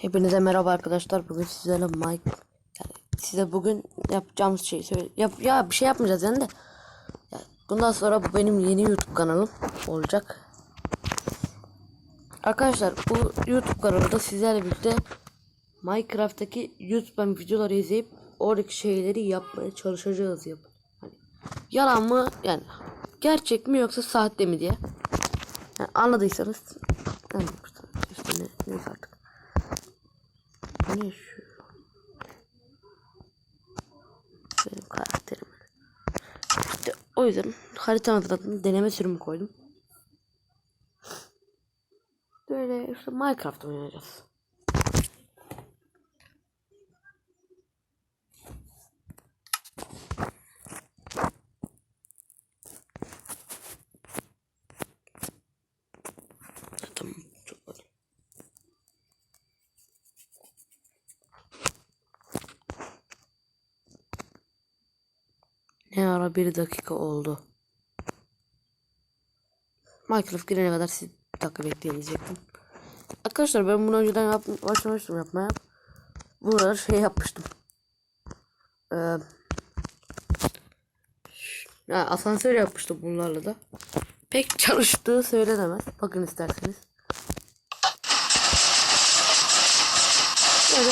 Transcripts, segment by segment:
Hepinize merhaba arkadaşlar. Bugün sizlerle Mike yani size bugün yapacağımız şeyi söyle. Yap, ya bir şey yapmayacağız yani de. Ya, bundan sonra bu benim yeni YouTube kanalım olacak. Arkadaşlar bu YouTube kanalında sizlerle birlikte Minecraft'taki YouTube'dan videoları izleyip oradaki şeyleri yapmaya çalışacağız yap. Hani, yalan mı yani gerçek mi yoksa sahte mi diye. Yani anladıysanız yani, işte ne, neyse artık. Ne şu? Benim karakterim. İşte o yüzden haritanın adını deneme sürümü koydum. Böyle işte Minecraft oynayacağız. Ara bir dakika oldu. Minecraft girene kadar siz bir dakika bekleyecektim. Arkadaşlar ben bunu önceden yap başlamıştım yapmaya. Burada şey yapmıştım. Ee, ya asansör yapmıştım bunlarla da. Pek çalıştığı söylenemez. Bakın isterseniz. Böyle.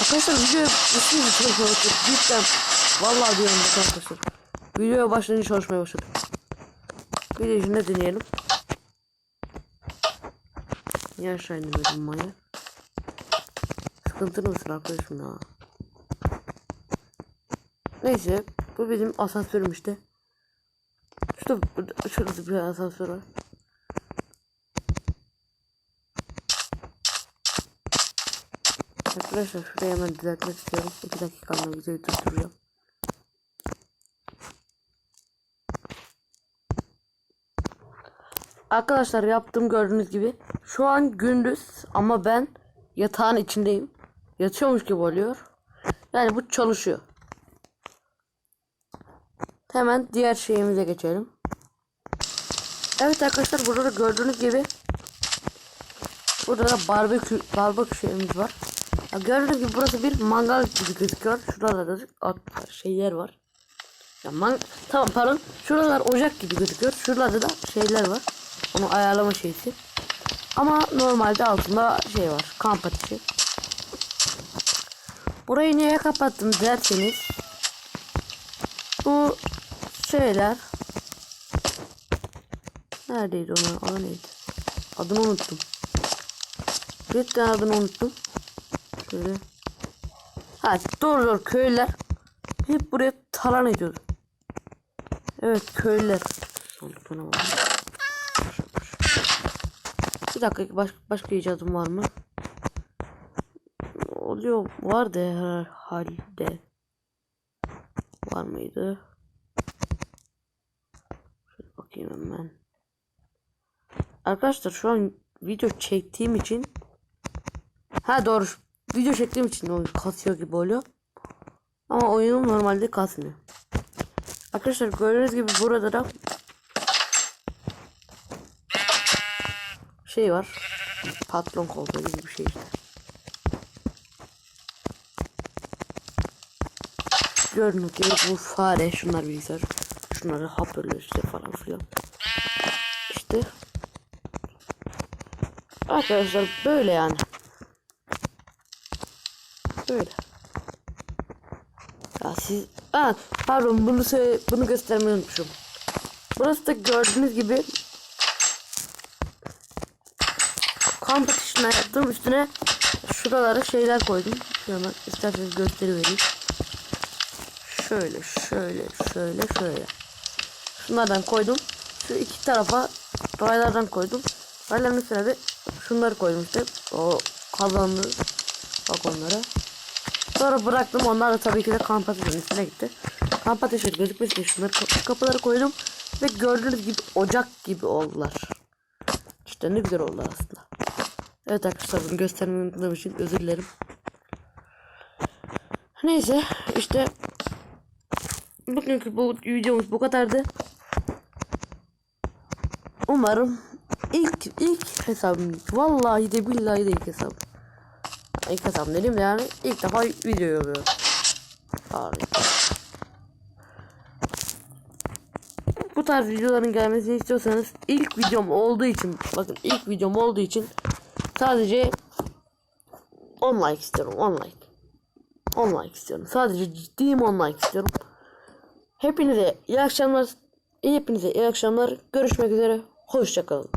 Arkadaşlar videoya başlayınca çalışmaya başladı. Cidden. Vallahi diyorum bak arkadaşlar. Videoya başlayınca çalışmaya başladı. Bir de şunu deneyelim. Niye aşağı indirmedim manyak? Sıkıntılı mısın arkadaşım ya? Neyse. Bu bizim asansörüm işte. Şurada, şurada bir asansör var. Arkadaşlar şurayı hemen düzeltmek istiyorum. 2 dakika sonra videoyu durduracağım. Arkadaşlar yaptığım gördüğünüz gibi şu an gündüz ama ben yatağın içindeyim. Yatıyormuş gibi oluyor. Yani bu çalışıyor. Hemen diğer şeyimize geçelim. Evet arkadaşlar burada da gördüğünüz gibi burada da barbekü barbekü şeyimiz var. Ya gördüğünüz gibi burası bir mangal gibi gözüküyor. Şurada da şeyler var. Ya man tamam pardon. Şuralar ocak gibi gözüküyor. Şuralarda da şeyler var. Onu ayarlama şeysi. Ama normalde altında şey var. Kamp ateşi. Burayı niye kapattım derseniz bu şeyler neredeydi onun adı neydi? Adını unuttum. Bir tane adını unuttum. Şöyle. Ha doğru doğru köylüler hep buraya talan ediyordu. Evet köylüler. Bir dakika baş, başka icadım var mı? Oluyor vardı herhalde. Var mıydı? Şöyle bakayım hemen. Arkadaşlar şu an video çektiğim için Ha doğru. Video çektiğim için oyun kasıyor gibi oluyor. Ama oyunum normalde kasmıyor. Arkadaşlar gördüğünüz gibi burada da şey var. Patron koltuğu gibi bir şey işte. Gördüğünüz gibi bu fare şunlar bilgisayar. Şunları hoparlör işte falan filan. İşte. Arkadaşlar böyle yani. Böyle. Ya siz... Ha, pardon bunu söyle, bunu göstermeyi unutmuşum. Burası da gördüğünüz gibi kamp ateşine yaptım üstüne şuralara şeyler koydum. Hemen isterseniz gösterivereyim. Şöyle şöyle şöyle şöyle. Şunlardan koydum. Şu iki tarafa raylardan koydum. Rayların üstüne de şunları koydum işte. O kazanlı bak onlara. Sonra bıraktım. Onlar da tabii ki de kamp ateşinin üstüne gitti. Kamp ateşi gözükmesin diye şunları şu kapıları koydum. Ve gördüğünüz gibi ocak gibi oldular. İşte ne güzel oldular aslında. Evet arkadaşlar bunu göstermeyi için özür dilerim. Neyse işte bugünkü bu videomuz bu kadardı. Umarım ilk ilk hesabım. Vallahi de billahi de ilk hesabım. İlk hesabım dedim yani ilk defa video yapıyorum. Harika. Bu tarz videoların gelmesini istiyorsanız ilk videom olduğu için bakın ilk videom olduğu için sadece 10 like istiyorum 10 like. 10 like istiyorum. Sadece ciddiyim 10 like istiyorum. Hepinize iyi akşamlar. Hepinize iyi akşamlar. Görüşmek üzere. Hoşçakalın.